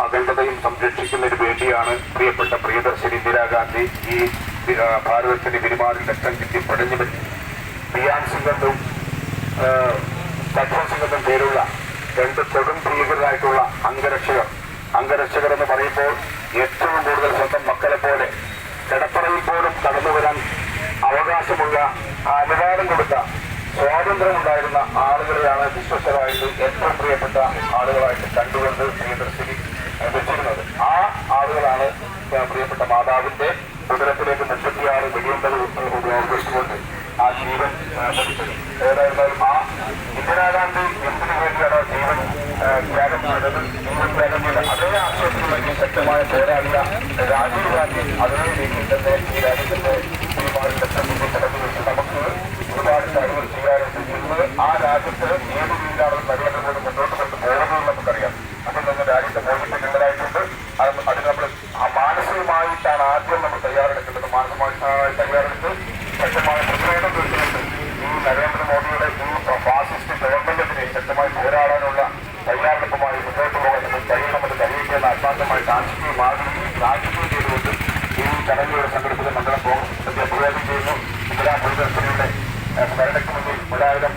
അഖണ്ഡതയും സംരക്ഷിക്കുന്നതിന് വേണ്ടിയാണ് പ്രിയപ്പെട്ട പ്രിയദർശിനി ഇന്ദിരാഗാന്ധി ഈ ഭാരതത്തിന് പെരുമാറിൽ രക്തം കിട്ടി പടഞ്ഞു ബിയാൻ സിംഗത്തും സത്വം സിംഗത്തും പേരുള്ള രണ്ട് കൊടും ഭീകരരായിട്ടുള്ള അംഗരക്ഷകർ. അംഗരക്ഷകർ എന്ന് പറയുമ്പോൾ ഏറ്റവും കൂടുതൽ സ്വന്തം മക്കളെ പോലെ കിടപ്പറയിൽ പോലും കടന്നു വരാൻ അവകാശമുള്ള അനുവാദം കൊടുത്ത സ്വാതന്ത്ര്യമുണ്ടായിരുന്ന ആളുകളെയാണ് വിശ്വസ്തരായിട്ട് ഏറ്റവും പ്രിയപ്പെട്ട ആളുകളായിട്ട് കണ്ടുകൊണ്ട് പ്രിയദർശിനി ഏഹ്, വെച്ചിരുന്നത് ആ ആളുകളാണ് പ്രിയപ്പെട്ട മാതാവിന്റെ ഉദരത്തിലേക്ക് മുപ്പത്തിയാറ് വെടിയുണ്ടത് ഉപയോഗിച്ചുകൊണ്ട് ആ ജീവൻ ഏതായിരുന്നാലും ആ ഇന്ദിരാഗാന്ധി എന്തിനു വേണ്ടിയാണ് ജീവൻ ത്യാഗം ചെയ്തത്? അതേ ആശയത്തിലുള്ള ശക്തമായ പോരാളിയ രാജീവ് ഗാന്ധി. അതേ രീതിയിൽ ഈ രാജ്യത്തിന്റെ ഒരുപാട് വെച്ച് നമുക്ക് ഒരുപാട് കാര്യങ്ങൾ ചെയ്യാറുണ്ട് ഇന്ന് ആ രാജ്യത്ത് ഏത് രീതിയിലാണ് നമ്മൾ തയ്യാറെടുക്കേണ്ടത് മാനസമായി തയ്യാറെടുത്ത് ശക്തമായ പ്രതിരോധം തീർച്ചുകൊണ്ട് ഈ നരേന്ദ്രമോദിയുടെ ഈ ഫാസിസ്റ്റ് ഗവൺമെന്റിനെ ശക്തമായി പോരാടാനുള്ള തയ്യാറെടുപ്പുമായി മുന്നോട്ട് പോകാൻ നമുക്ക് കഴിയണമെന്ന് കഴിയിക്കുന്ന അശാന്തമായി രാഷ്ട്രീയ പ്രാർത്ഥിക്കുകയും ചെയ്തുകൊണ്ട് ഈ ചടങ്ങുകൾ സംഘടിപ്പിച്ച മണ്ഡലം പോകും പ്രതിരോധം ചെയ്യുന്നു. ഇന്ദിരാ പ്രദർശനയുടെ സ്മരണയ്ക്ക് മുന്നിൽ ഒരായിരം